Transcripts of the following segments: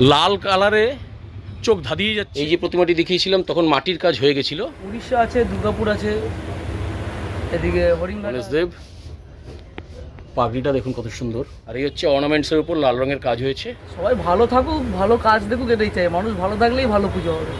লাল কালারে চোখ ধাঁধিয়ে যাচ্ছে। এই যে প্রতিমাটি দেখিয়েছিলাম তখন মাটির কাজ হয়ে গেছিল। উড়িষ্যা আছে দুর্গাপুর আছে এদিকে হরিণদেব দেব পাগড়িটা দেখুন কত সুন্দর। আর এই হচ্ছে অর্নামেন্টসের উপর লাল রঙের কাজ হয়েছে। সবাই ভালো থাকুক ভালো কাজ দেখুক এটাই চাই। মানুষ ভালো থাকলেই ভালো পুজো হবে।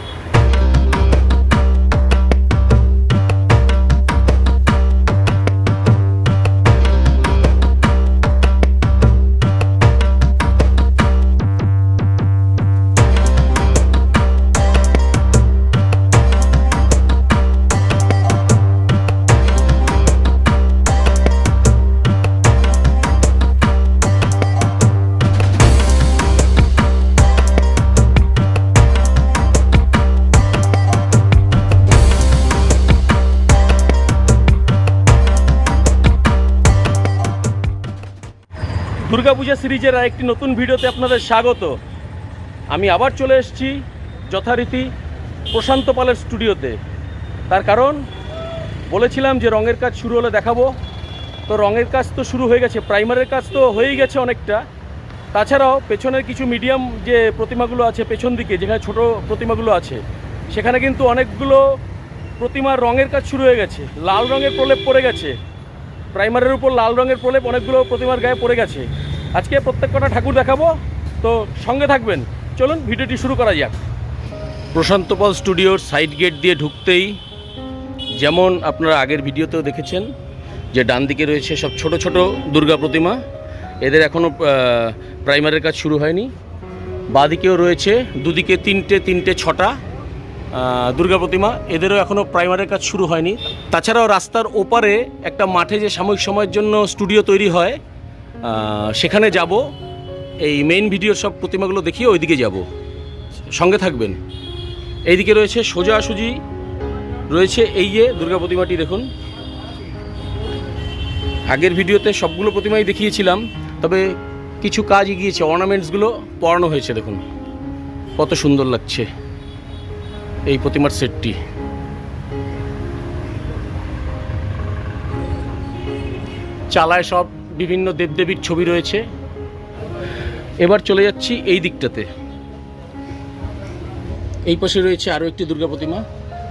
দুর্গাপূজা সিরিজের আর একটি নতুন ভিডিওতে আপনাদের স্বাগত। আমি আবার চলে এসেছি যথারীতি প্রশান্ত পালের স্টুডিওতে। তার কারণ, বলেছিলাম যে রঙের কাজ শুরু হলে দেখাবো। তো রঙের কাজ তো শুরু হয়ে গেছে, প্রাইমারের কাজ তো হয়েই গেছে অনেকটা। তাছাড়াও পেছনের কিছু মিডিয়াম যে প্রতিমাগুলো আছে, পেছন দিকে যেখানে ছোট প্রতিমাগুলো আছে, সেখানে কিন্তু অনেকগুলো প্রতিমার রঙের কাজ শুরু হয়ে গেছে। লাল রঙের প্রলেপ পড়ে গেছে। প্রাইমারের উপর লাল রঙের প্রলেপ অনেকগুলো প্রতিমার গায়ে পড়ে গেছে। আজকে প্রত্যেক কটা ঠাকুর দেখাবো, তো সঙ্গে থাকবেন। চলুন, ভিডিওটি শুরু করা যাক। প্রশান্ত পাল স্টুডিওর সাইড গেট দিয়ে ঢুকতেই, যেমন আপনারা আগের ভিডিওতেও দেখেছেন, যে ডান দিকে রয়েছে সব ছোট ছোট দুর্গা প্রতিমা। এদের এখনও প্রাইমারের কাজ শুরু হয়নি। বাঁদিকেও রয়েছে, দুদিকে তিনটে তিনটে ছটা দুর্গা প্রতিমা। এদেরও এখনও প্রাইমারের কাজ শুরু হয়নি। তাছাড়াও রাস্তার ওপারে একটা মাঠে যে সাময়িক সময়ের জন্য স্টুডিও তৈরি হয় সেখানে যাব, এই মেইন ভিডিওর সব প্রতিমাগুলো দেখিয়ে ওইদিকে যাব। সঙ্গে থাকবেন। এইদিকে রয়েছে সোজাসুজি রয়েছে এই যে দুর্গা প্রতিমাটি দেখুন। আগের ভিডিওতে সবগুলো প্রতিমাই দেখিয়েছিলাম, তবে কিছু কাজ এগিয়েছে অর্নামেন্টসগুলো পড়ানো হয়েছে, দেখুন। কত সুন্দর লাগছে এই প্রতিমার সেটটি। চালায় সব বিভিন্ন দেবদেবীর ছবি রয়েছে। এবার চলে যাচ্ছি এই দিকটাতে। এই পাশে রয়েছে আরও একটি দুর্গা প্রতিমা।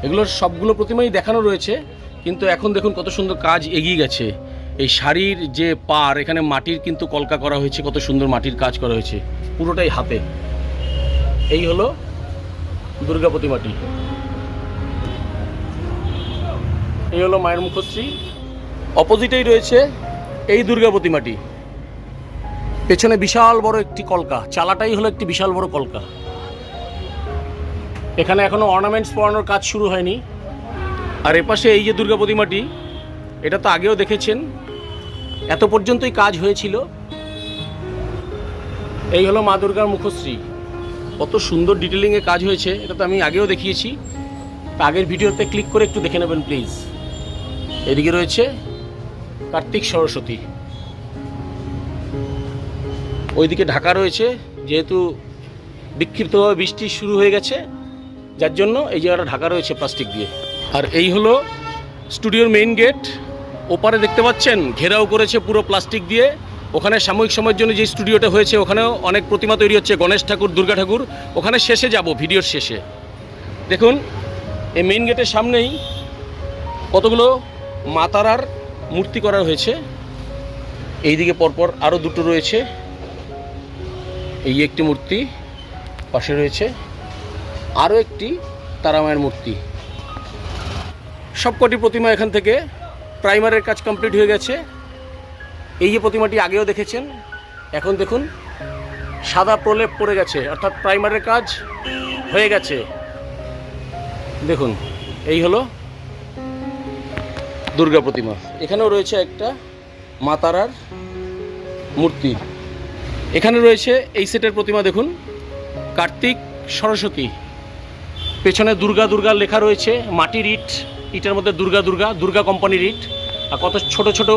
এগুলোর সবগুলো প্রতিমাই দেখানো রয়েছে, কিন্তু এখন দেখুন কত সুন্দর কাজ এগিয়ে গেছে। এই শাড়ির যে পার, এখানে মাটির কিন্তু কলকা করা হয়েছে, কত সুন্দর মাটির কাজ করা হয়েছে, পুরোটাই হাতে। এই হলো দুর্গা প্রতিমাটি। এই হলো মায়ের মুখশ্রী। অপোজিটেই রয়েছে এই দুর্গা প্রতিমাটি। পেছনে বিশাল বড় একটি কলকা। চালাটাই হলো একটি বিশাল বড় কলকা। এখানে এখনও অর্নামেন্টস পরানোর কাজ শুরু হয়নি। আর এপাশে এই যে দুর্গা প্রতিমাটি, এটা তো আগেও দেখেছেন। এত পর্যন্তই কাজ হয়েছিল। এই হলো মা দুর্গার মুখশ্রী। কত সুন্দর ডিটেলিংয়ে কাজ হয়েছে, এটা তো আমি আগেও দেখিয়েছি। আগের ভিডিওতে ক্লিক করে একটু দেখে নেবেন প্লিজ এদিকে রয়েছে কার্তিক সরস্বতী। ওইদিকে ঢাকা রয়েছে, যেহেতু বিক্ষিপ্তভাবে বৃষ্টি শুরু হয়ে গেছে, যার জন্য এই জায়গাটা ঢাকা রয়েছে প্লাস্টিক দিয়ে। আর এই হলো স্টুডিওর মেইন গেট। ওপারে দেখতে পাচ্ছেন, ঘেরাও করেছে পুরো প্লাস্টিক দিয়ে। ওখানে সাময়িক সময়ের জন্য যে স্টুডিওটা হয়েছে, ওখানেও অনেক প্রতিমা তৈরি হচ্ছে, গণেশ ঠাকুর, দুর্গা ঠাকুর। ওখানে শেষে যাব, ভিডিওর শেষে। দেখুন, এই মেইন গেটের সামনেই কতগুলো মাতারার মূর্তি করা হয়েছে। এইদিকে পরপর আরও দুটো রয়েছে। এই একটি মূর্তি পাশে রয়েছে। আরও একটি তারামায়ের মূর্তি। সবকটি প্রতিমা এখান থেকে প্রাইমারের কাজ কমপ্লিট হয়ে গেছে। এই যে প্রতিমাটি আগেও দেখেছেন, এখন দেখুন, সাদা প্রলেপ পড়ে গেছে, অর্থাৎ প্রাইমারের কাজ হয়ে গেছে। দেখুন, এই হলো দুর্গা প্রতিমা। এখানেও রয়েছে একটা মাতারার মূর্তি। এখানে রয়েছে এই সেটের প্রতিমা দেখুন, কার্তিক সরস্বতী। পেছনে দুর্গা দুর্গা লেখা রয়েছে মাটির ইট ইটের মধ্যে দুর্গা দুর্গা দুর্গা কোম্পানির ইট, আর কত ছোট ছোট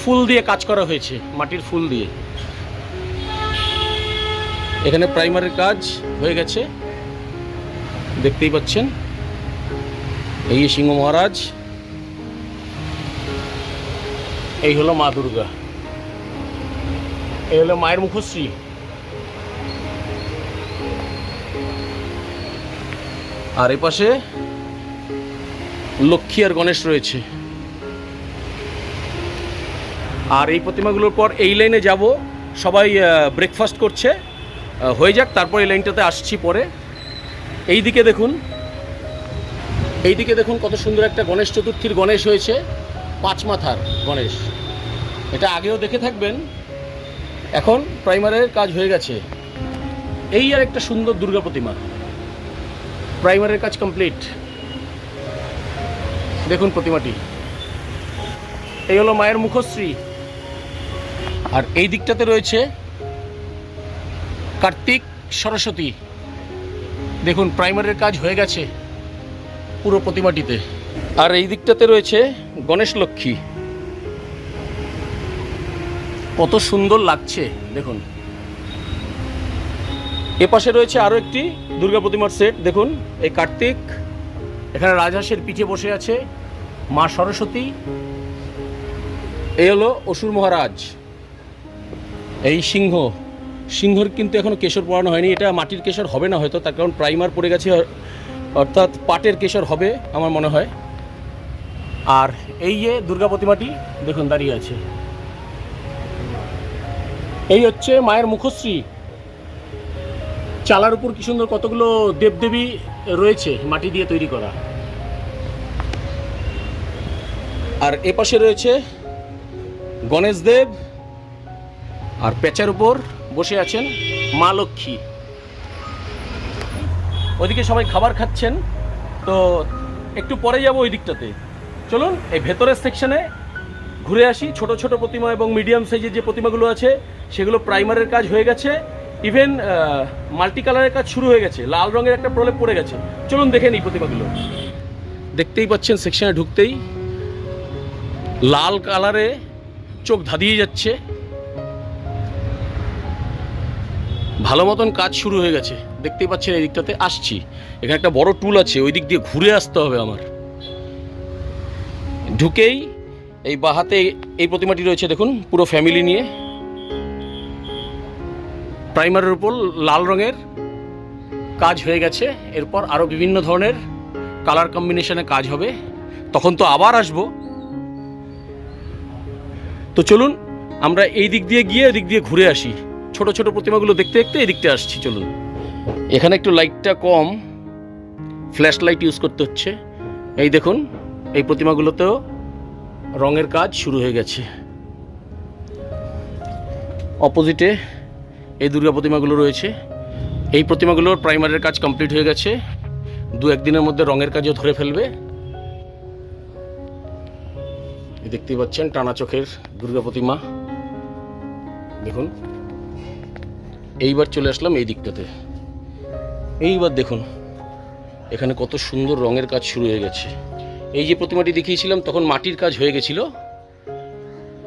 ফুল দিয়ে কাজ করা হয়েছে, মাটির ফুল দিয়ে। এখানে প্রাইমারির কাজ হয়ে গেছে, দেখতেই পাচ্ছেন। এই সিংহ মহারাজ এই হলো মা দুর্গা। এই হলো মায়ের মুখশ্রী। আর এই পাশে লক্ষ্মী আর গণেশ রয়েছে। আর এই প্রতিমাগুলোর পর এই লাইনে যাব। সবাই ব্রেকফাস্ট করছে। হয়ে যাক, তারপর এই লাইনটাতে আসছি পরে। এই দিকে দেখুন এই দিকে দেখুন কত সুন্দর একটা গণেশ চতুর্থীর গণেশ হয়েছে। পাঁচ মাথার গণেশ। এটা আগেও দেখে থাকবেন। এখন প্রাইমারের কাজ হয়ে গেছে। এই আর একটা সুন্দর দুর্গা প্রতিমা। প্রাইমারের কাজ কমপ্লিট। দেখুন প্রতিমাটি। এই হলো মায়ের মুখশ্রী। আর এই দিকটাতে রয়েছে কার্তিক সরস্বতী। দেখুন, প্রাইমারের কাজ হয়ে গেছে পুরো প্রতিমাটিতে। আর এই দিকটাতে রয়েছে গণেশ লক্ষ্মী। কত সুন্দর লাগছে, দেখুন। এ পাশে রয়েছে আরও একটি দুর্গা প্রতিমার সেট, দেখুন, এই কার্তিক। এখানে রাজহাঁসের পিঠে বসে আছে মা সরস্বতী। এই হলো অসুর মহারাজ। এই সিংহ, সিংহর কিন্তু এখনও কেশর পড়ানো হয়নি। এটা মাটির কেশর হবে না হয়তো, তার কারণ প্রাইমার পড়ে গেছে, অর্থাৎ পাটের কেশর হবে, আমার মনে হয়। আর এই যে দুর্গা প্রতিমাটি, দেখুন দাঁড়িয়ে আছে। এই হচ্ছে মায়ের মুখশ্রী। চালার উপর কি সুন্দর কতগুলো দেবদেবী রয়েছে মাটি দিয়ে তৈরি করা। আর এ পাশে রয়েছে গণেশ দেব আর পেঁচার উপর বসে আছেন মা লক্ষ্মী। ওইদিকে সবাই খাবার খাচ্ছেন, তো একটু পরে যাব ওই দিকটাতে। চলুন, এই ভেতরের সেকশনে ঘুরে আসি ছোট ছোট প্রতিমা এবং মিডিয়াম সাইজের যে প্রতিমাগুলো আছে, সেগুলো প্রাইমারের কাজ হয়ে গেছে। ইভেন মাল্টি কালারের কাজ শুরু হয়ে গেছে। লাল রঙের একটা প্রলেপ পড়ে গেছে। চলুন দেখে নিই প্রতিমাগুলো। দেখতেই পাচ্ছেন সেকশনে ঢুকতেই লাল কালারে চোখ ধাঁধিয়ে যাচ্ছে। ভালো মতন কাজ শুরু হয়ে গেছে। দেখতেই পাচ্ছেন এই দিকটাতে আসছি। এখানে একটা বড় টুল আছে ওই দিক দিয়ে ঘুরে আসতে হবে আমার। ঢুকেই এই বাহাতে এই প্রতিমাটি রয়েছে, দেখুন, পুরো ফ্যামিলি নিয়ে। প্রাইমারের উপর লাল রঙের কাজ হয়ে গেছে, এরপর আরও বিভিন্ন ধরনের কালার কম্বিনেশনে কাজ হবে। তখন তো আবার আসব। তো চলুন, আমরা এই দিক দিয়ে গিয়ে এদিক দিয়ে ঘুরে আসি। ছোট ছোট প্রতিমাগুলো দেখতে দেখতে এদিকটা আসছি, চলুন। এখানে একটু লাইটটা কম ফ্ল্যাশ লাইট ইউজ করতে হচ্ছে। এই দেখুন এই প্রতিমাগুলোতেও রঙের কাজ শুরু হয়ে গেছে। অপোজিটে এই দুর্গা প্রতিমাগুলো রয়েছে। এই প্রতিমাগুলোর প্রাইমারের কাজ কমপ্লিট হয়ে গেছে। দু একদিনের মধ্যে রঙের কাজও ধরে ফেলবে। দেখতেই পাচ্ছেন টানা চোখের দুর্গা প্রতিমা। দেখুন। এইবার চলে আসলাম এই দিকটাতে। এইবার দেখুন, এখানে কত সুন্দর রঙের কাজ শুরু হয়ে গেছে। এই যে প্রতিমাটি দেখিয়েছিলাম, তখন মাটির কাজ হয়ে গেছিল।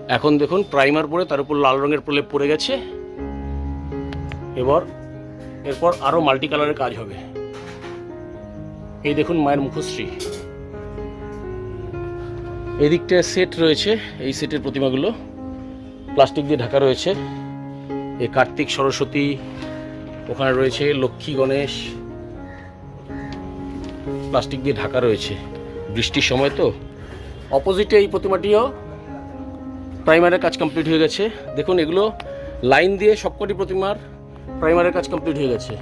এখন দেখুন, প্রাইমার পরে তার উপর লাল রঙের প্রলেপ পড়ে গেছে। এবার, এরপর আরও মাল্টি কালারের কাজ হবে। এই দেখুন মায়ের মুখশ্রী। এদিকটায় সেট রয়েছে, এই সেটের প্রতিমাগুলো। প্লাস্টিক দিয়ে ঢাকা রয়েছে। এই কার্তিক সরস্বতী, ওখানে রয়েছে লক্ষ্মী গণেশ। প্লাস্টিক দিয়ে ঢাকা রয়েছে। বৃষ্টির সময় তো? অপোজিটে এই প্রতিমাটিও প্রাইমারের কাজ কমপ্লিট হয়ে গেছে। দেখুন, এগুলো লাইন দিয়ে সবকটি প্রতিমার প্রাইমারের কাজ কমপ্লিট হয়ে গেছে।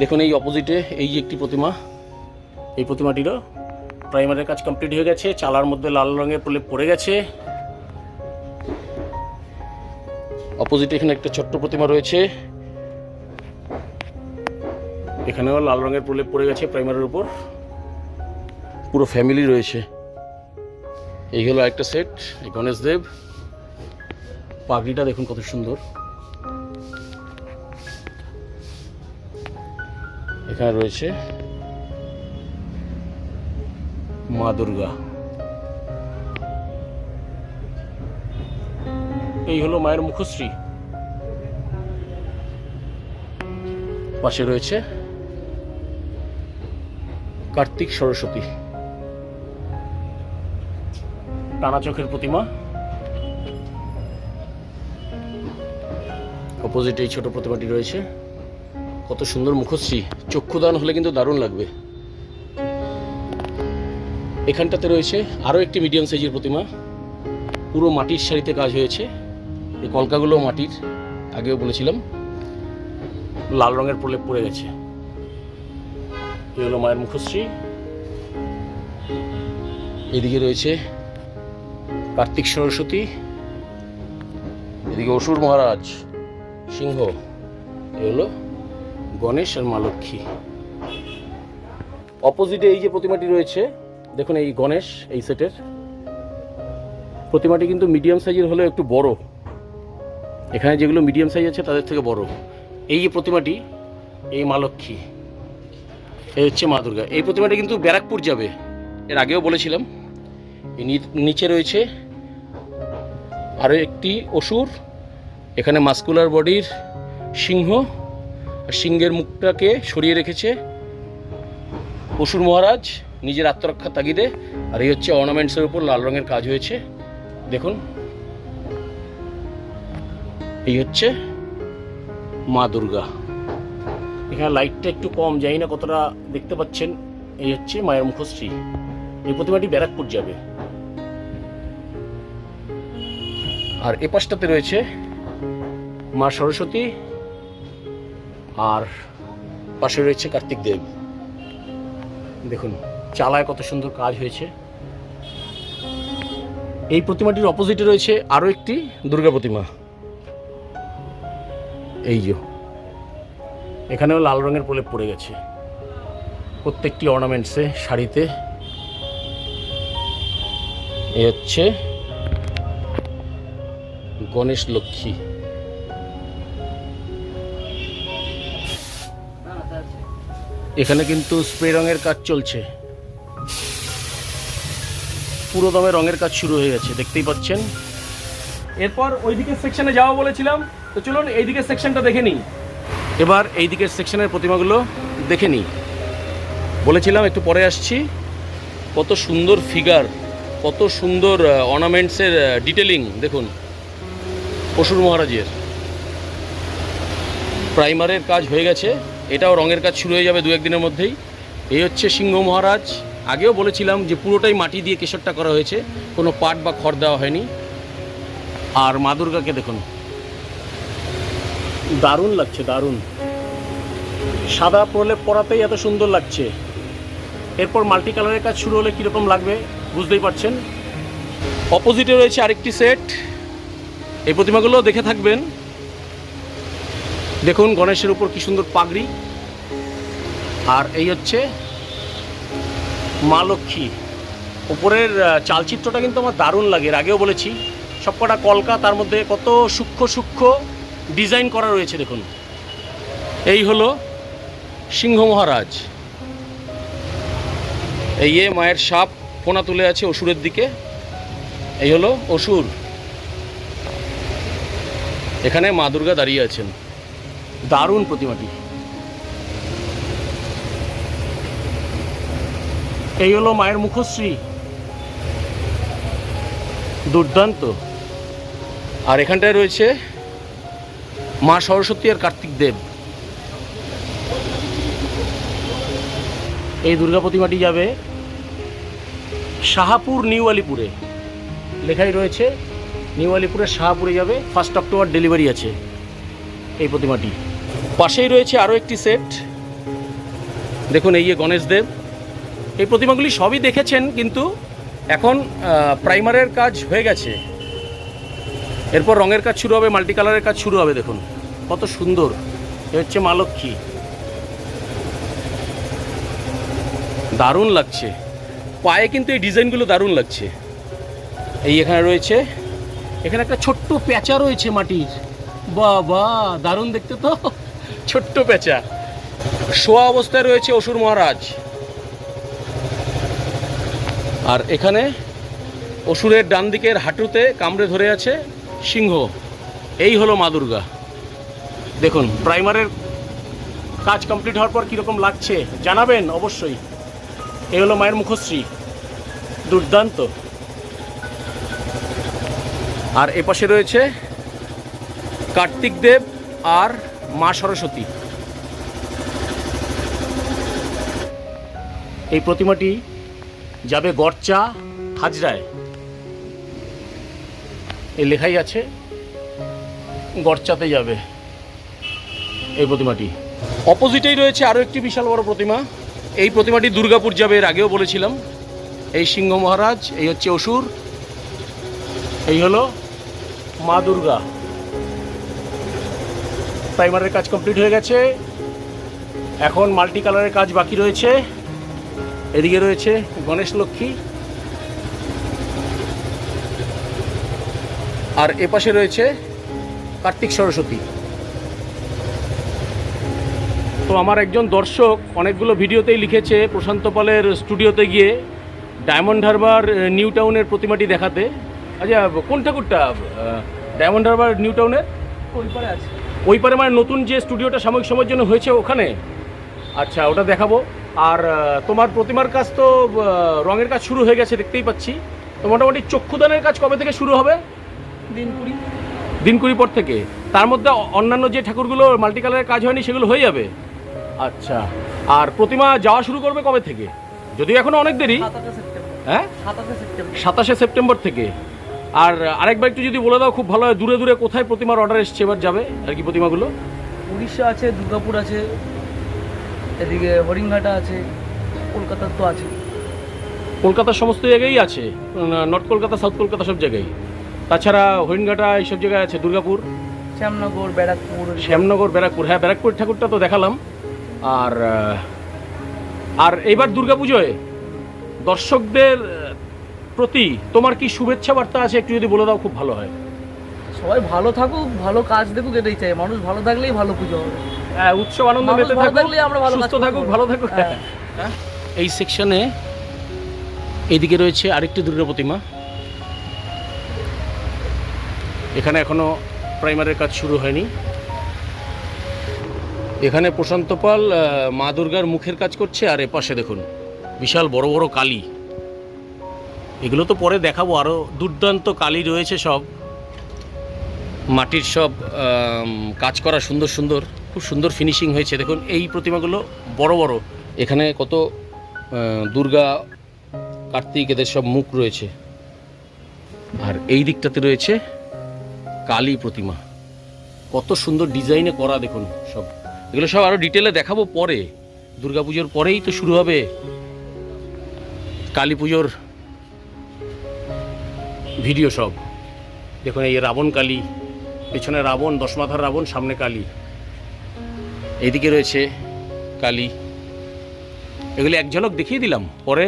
দেখুন, এই অপোজিটে এই একটি প্রতিমা, এই প্রতিমাটিরও প্রাইমারের কাজ কমপ্লিট হয়ে গেছে। চালার মধ্যে লাল রঙের প্রলেপ পড়ে গেছে। অপোজিটে এখানে একটা ছোট্ট প্রতিমা রয়েছে। এখানেও লাল রঙের প্রলেপ পড়ে গেছে প্রাইমারের উপর। পুরো ফ্যামিলি রয়েছে। এই হলো একটা সেট এই গণেশ দেব। পাগড়িটা দেখুন কত সুন্দর। এখানে রয়েছে মা দুর্গা। এই হলো মায়ের মুখশ্রী। পাশে রয়েছে কার্তিক সরস্বতী। টানা চোখের প্রতিমা? অপোজিটে এই ছোট প্রতিমাটি রয়েছে। কত সুন্দর মুখশ্রী। চক্ষুদান হলে কিন্তু দারুণ লাগবে। এখানটাতে রয়েছে আরও একটি মিডিয়াম সাইজের প্রতিমা। পুরো মাটির শাড়িতে কাজ হয়েছে। এই কলকাগুলো মাটির আগেও বলেছিলাম। লাল রঙের প্রলেপ পড়ে গেছে। এই হলো মায়ের মুখশ্রী। এদিকে রয়েছে কার্তিক সরস্বতী, এদিকে অসুর মহারাজ, সিংহ, এ হলো গণেশ আর মা লক্ষ্মী। অপোজিটে এই যে প্রতিমাটি রয়েছে, দেখুন এই গণেশ, এই সেটের। প্রতিমাটি কিন্তু মিডিয়াম সাইজের হলেও একটু বড়। এখানে যেগুলো মিডিয়াম সাইজ আছে, তাদের থেকে বড়। এই যে প্রতিমাটি, এই মা লক্ষ্মী। এই হচ্ছে মা দুর্গা। এই প্রতিমাটা কিন্তু ব্যারাকপুর যাবে। এর আগেও বলেছিলাম। নিচে রয়েছে আরও একটি অসুর, এখানে মাস্কুলার বডির সিংহ সিংহের মুখটাকে সরিয়ে রেখেছে অসুর মহারাজ, নিজের আত্মরক্ষা তাগিদে। আর এই হচ্ছে অর্নামেন্টসের উপর লাল রঙের কাজ হয়েছে। দেখুন। এই হচ্ছে মা দুর্গা। এখানে লাইটটা একটু কম যাই না কতটা দেখতে পাচ্ছেন। এই হচ্ছে মায়ের মুখশ্রী। এই প্রতিমাটি ব্যারাকপুর যাবে। আর এ পাশটাতে রয়েছে মা সরস্বতী আর পাশে রয়েছে কার্তিক দেব। দেখুন, চালায় কত সুন্দর কাজ হয়েছে। এই প্রতিমাটির অপোজিটে রয়েছে আরও একটি দুর্গা প্রতিমা। এই যে এখানেও লাল রঙের প্রলেপ পড়ে গেছে। প্রত্যেকটি অর্নামেন্টসে, শাড়িতে। এ হচ্ছে গণেশ লক্ষ্মী। এখানে কিন্তু স্প্রে রঙের কাজ চলছে। পুরো দমে রঙের কাজ শুরু হয়ে গেছে, দেখতেই পাচ্ছেন। এরপর ওই দিকের সেকশনে যাওয়া বলেছিলাম। তো চলুন এই দিকের সেকশনটা দেখে নিই। এবার এই দিকের সেকশনের প্রতিমাগুলো দেখে নিই। বলেছিলাম, একটু পরে আসছি। কত সুন্দর ফিগার কত সুন্দর অর্নামেন্টসের ডিটেলিং দেখুন অসুর মহারাজের। প্রাইমারের কাজ হয়ে গেছে, এটাও রঙের কাজ শুরু হয়ে যাবে দু একদিনের মধ্যেই। এই হচ্ছে সিংহ মহারাজ। আগেও বলেছিলাম যে পুরোটাই মাটি দিয়ে কেশরটা করা হয়েছে, কোনো পাট বা খড় দেওয়া হয়নি। আর মা দুর্গাকে দেখুন দারুণ লাগছে, দারুণ। সাদা প্রলেপ পরাতেই এত সুন্দর লাগছে। এরপর মাল্টি কালারের কাজ শুরু হলে কীরকম লাগবে বুঝতেই পারছেন? অপোজিটে রয়েছে আরেকটি সেট। এই প্রতিমাগুলো দেখে থাকবেন। দেখুন গণেশের উপর কি সুন্দর পাগড়ি। আর এই হচ্ছে মা লক্ষ্মী। উপরের চালচিত্রটা কিন্তু আমার দারুণ লাগে, এর আগেও বলেছি। সবকটা কলকা, তার মধ্যে কত সূক্ষ্ম সূক্ষ্ম ডিজাইন করা রয়েছে, দেখুন। এই হলো সিংহ মহারাজ। এই এ মায়ের সাপ ফোনা তুলে আছে অসুরের দিকে। এই হলো অসুর। এখানে মা দুর্গা দাঁড়িয়ে আছেন। দারুণ প্রতিমাটি। এই হলো মায়ের মুখশ্রী। দুর্দান্ত। আর এখানটায় রয়েছে মা সরস্বতী আর কার্তিক দেব। এই দুর্গা প্রতিমাটি যাবে শাহাপুর, নিউ আলিপুরে। লেখাই রয়েছে, নিউ আলিপুরের শাহাপুরে যাবে ফার্স্ট অক্টোবর ডেলিভারি আছে এই প্রতিমাটি। পাশেই রয়েছে আরও একটি সেট দেখুন, এই গণেশ দেব। এই প্রতিমাগুলি সবই দেখেছেন, কিন্তু এখন প্রাইমারের কাজ হয়ে গেছে। এরপর রঙের কাজ শুরু হবে মাল্টি কালারের কাজ শুরু হবে, দেখুন। কত সুন্দর। এ হচ্ছে মা লক্ষ্মী। দারুণ লাগছে। পায়ে কিন্তু এই ডিজাইনগুলো দারুণ লাগছে। এই এখানে রয়েছে, এখানে একটা ছোট্ট প্যাঁচা রয়েছে মাটির। বাবা, দারুণ দেখতে তো। ছোট্ট প্যাঁচা। শোয়া অবস্থায় রয়েছে অসুর মহারাজ। আর এখানে অসুরের ডান দিকের হাঁটুতে কামড়ে ধরে আছে। সিংহ, এই হলো মা দুর্গা। দেখুন, প্রাইমারের কাজ কমপ্লিট হওয়ার পর কীরকম লাগছে জানাবেন অবশ্যই। এই হলো মায়ের মুখশ্রী, দুর্দান্ত। আর এপাশে রয়েছে কার্তিক দেব আর মা সরস্বতী। এই প্রতিমাটি যাবে গরচা হাজরায়। এই লেখাই আছে গরচাতে যাবে এই প্রতিমাটি। অপোজিটেই রয়েছে আরও একটি বিশাল বড় প্রতিমা। এই প্রতিমাটি দুর্গাপুর যাবে এর আগেও বলেছিলাম। এই সিংহ মহারাজ, এই হচ্ছে অসুর, এই হলো মা দুর্গা। প্রাইমারের কাজ কমপ্লিট হয়ে গেছে। এখন মাল্টি কালারের কাজ বাকি রয়েছে। এদিকে রয়েছে গণেশ লক্ষ্মী। আর এপাশে রয়েছে কার্তিক সরস্বতী। তো আমার একজন দর্শক অনেকগুলো ভিডিওতেই লিখেছে প্রশান্ত পালের স্টুডিওতে গিয়ে ডায়মন্ড হারবার নিউ টাউনের প্রতিমাটি দেখাতে। আচ্ছা কোন ঠাকুরটা? ডায়মন্ড হারবার নিউ টাউনের? ওই পারে আছে। ওই পারে মানে নতুন যে স্টুডিওটা সাময়িক সময়ের জন্য হয়েছে ওখানে? আচ্ছা ওটা দেখাবো। আর তোমার প্রতিমার কাজ তো রঙের কাজ শুরু হয়ে গেছে দেখতেই পাচ্ছি। তো মোটামুটি চক্ষুদানের কাজ কবে থেকে শুরু হবে? দিন কুড়ি পর থেকে? তার মধ্যে অন্যান্য যে ঠাকুরগুলো মাল্টি কালারের কাজ হয়নি সেগুলো হয়ে যাবে? আচ্ছা। আর প্রতিমা যাওয়া শুরু করবে কবে থেকে? যদিও এখনও অনেক দেরি। হ্যাঁ? সাতাশে সেপ্টেম্বর। সাতাশে সেপ্টেম্বর থেকে। আর আরেকবার একটু যদি বলে দাও খুব ভালো হয় দূরে দূরে কোথায় প্রতিমার অর্ডার এসছে এবার যাবে? আর কি প্রতিমাগুলো? উড়িষ্যা আছে দুর্গাপুর আছে এদিকে হরিণঘাটা আছে কলকাতার তো আছে কলকাতার সমস্ত জায়গায় আছে। নর্থ কলকাতা সাউথ কলকাতা সব জায়গায় তাছাড়া হরিণঘাটা এইসব জায়গায় আছে দুর্গাপুর? শ্যামনগর ব্যারাকপুর। শ্যামনগর ব্যারাকপুর হ্যাঁ ব্যারাকপুর ঠাকুরটা তো দেখালাম। আর আর এইবার দুর্গাপুজোয় দর্শকদের প্রতি তোমার কি শুভেচ্ছা বার্তা আছে একটু যদি বলে দাও খুব ভালো হয়। সবাই ভালো থাকুক ভালো কাজ দেখুক এটাই চাই। মানুষ ভালো থাকলেই ভালো পুজো হবে। হ্যাঁ উৎসব আনন্দ মেতে থাকুক আমরা ভালো সুস্থ থাকুক ভালো থাকুক হ্যাঁ। হ্যাঁ। এই সেকশনে এইদিকে রয়েছে আরেকটি দুর্গা প্রতিমা। এখানে এখনও প্রাইমারের কাজ শুরু হয়নি। এখানে প্রশান্ত পাল মা দুর্গার মুখের কাজ করছে, আর এপাশে দেখুন, বিশাল বড় বড় কালী। এগুলো তো পরে দেখাবো আরও দুর্দান্ত কালী রয়েছে সব। মাটির সব কাজ করা সুন্দর সুন্দর, খুব সুন্দর ফিনিশিং হয়েছে। দেখুন, এই প্রতিমাগুলো বড় বড়। এখানে কত দুর্গা, কার্তিক, এদের সব মুখ রয়েছে। আর এই দিকটাতে রয়েছে কালী প্রতিমা। কত সুন্দর ডিজাইনে করা দেখুন সব। এগুলো সব আরও ডিটেলে দেখাবো পরে। দুর্গাপুজোর পরেই তো শুরু হবে কালী পুজোর ভিডিও সব। দেখুন এই রাবণ কালী, পেছনে রাবণ দশ মাথার রাবণ, সামনে কালী। এইদিকে রয়েছে কালী। এগুলি এক ঝলক দেখিয়ে দিলাম, পরে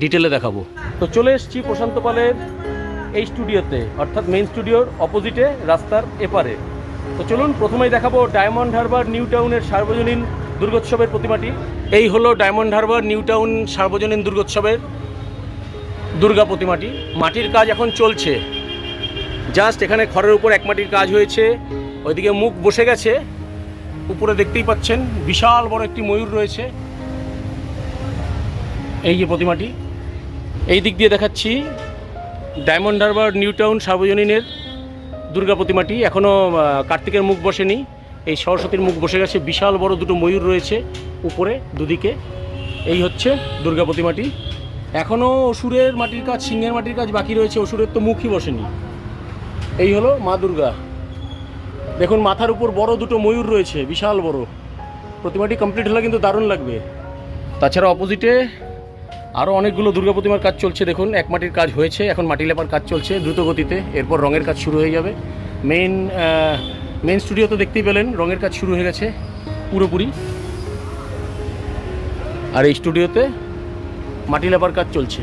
ডিটেলে দেখাবো। তো চলে এসেছি প্রশান্ত পালের এই স্টুডিওতে, অর্থাৎ মেইন স্টুডিওর অপোজিটে রাস্তার এপারে। তো চলুন, প্রথমেই দেখাবো ডায়মন্ড হারবার নিউ টাউনের সার্বজনীন দুর্গোৎসবের প্রতিমাটি। এই হলো ডায়মন্ড হারবার নিউ টাউন সার্বজনীন দুর্গোৎসবের দুর্গা প্রতিমাটি। মাটির কাজ এখন চলছে। জাস্ট এখানে খড়ের উপর এক মাটির কাজ হয়েছে। ওইদিকে মুখ বসে গেছে। উপরে দেখতেই পাচ্ছেন, বিশাল বড় একটি ময়ূর রয়েছে। এই যে প্রতিমাটি। এই দিক দিয়ে দেখাচ্ছি। ডায়মন্ড হারবার নিউ টাউন সার্বজনীনের দুর্গা প্রতিমাটি এখনও কার্তিকের মুখ বসেনি। এই সরস্বতীর মুখ বসে গেছে। বিশাল বড় দুটো ময়ূর রয়েছে উপরে, দুদিকে। এই হচ্ছে দুর্গা প্রতিমাটি। এখনও অসুরের মাটির কাজ, সিংহের মাটির কাজ বাকি রয়েছে। অসুরের তো মুখই বসেনি। এই হলো মা দুর্গা। দেখুন, মাথার উপর বড় দুটো ময়ূর রয়েছে, বিশাল বড়। প্রতিমাটি কমপ্লিট হলে কিন্তু দারুণ লাগবে। তাছাড়া অপোজিটে আরও অনেকগুলো দুর্গা প্রতিমার কাজ চলছে, দেখুন, এক মাটির কাজ হয়েছে, এখন মাটি লেপার কাজ চলছে দ্রুত গতিতে এরপর রঙের কাজ শুরু হয়ে যাবে। মেইন মেইন স্টুডিও তো দেখতেই পেলেন, রঙের কাজ শুরু হয়ে গেছে, পুরোপুরি। আর এই স্টুডিওতে মাটি লেপার কাজ চলছে।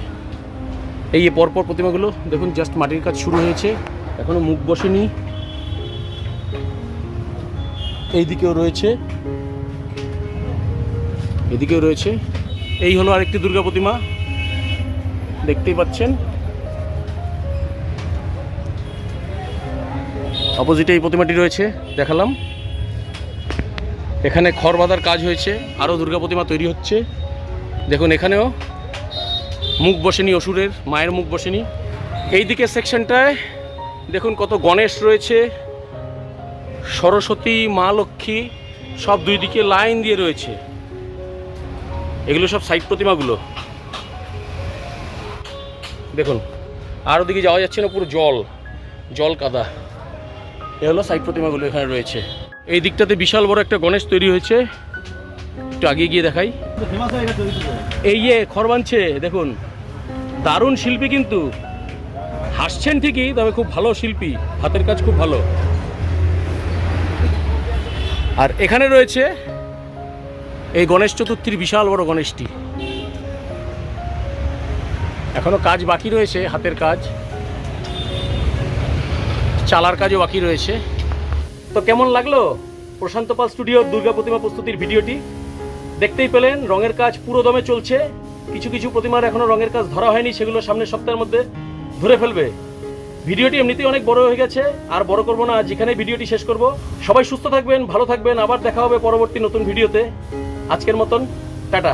এই পরপর প্রতিমাগুলো, দেখুন জাস্ট মাটির কাজ শুরু হয়েছে, এখনও মুখ বসেনি। এই দিকেও রয়েছে, এদিকেও রয়েছে। এই হলো আরেকটি দুর্গা প্রতিমা। দেখতেই পাচ্ছেন। অপোজিটে এই প্রতিমাটি রয়েছে, দেখালাম। এখানে খড় বাঁধার কাজ হয়েছে আরও দুর্গা প্রতিমা তৈরি হচ্ছে। দেখুন এখানেও মুখ বসেনি অসুরের, মায়ের মুখ বসেনি। এই দিকের সেকশনটায় দেখুন কত গণেশ রয়েছে, সরস্বতী, মা লক্ষ্মী, সব দুই দিকে লাইন দিয়ে রয়েছে। এগুলো সব সাইড প্রতিমাগুলো। দেখুন, আর ওদিকে যাওয়া যাচ্ছে না পুরো জল জল কাদা। এ হলো সাই প্রতিমাগুলো এখানে রয়েছে। এই দিকটাতে বিশাল বড় একটা গণেশ তৈরি হয়েছে। একটু আগে গিয়ে দেখাই। এই যে খড় দেখুন। দারুণ শিল্পী কিন্তু। হাসছেন ঠিকই, তবে খুব ভালো শিল্পী। হাতের কাজ খুব ভালো। আর এখানে রয়েছে এই গণেশ চতুর্থীর বিশাল বড় গণেশটি। এখনও কাজ বাকি রয়েছে, হাতের কাজ। চালার কাজও বাকি রয়েছে। তো কেমন লাগল প্রশান্ত পাল স্টুডিও দুর্গা প্রতিমা প্রস্তুতির ভিডিওটি? দেখতেই পেলেন, রঙের কাজ পুরো দমে চলছে। কিছু কিছু প্রতিমার এখনও রঙের কাজ ধরা হয়নি, সেগুলো সামনের সপ্তাহের মধ্যে ধরে ফেলবে। ভিডিওটি এমনিতেই অনেক বড় হয়ে গেছে, আর বড় করব না যেখানে ভিডিওটি শেষ করব। সবাই সুস্থ থাকবেন, ভালো থাকবেন, আবার দেখা হবে পরবর্তী নতুন ভিডিওতে। আজকের মতন, টাটা।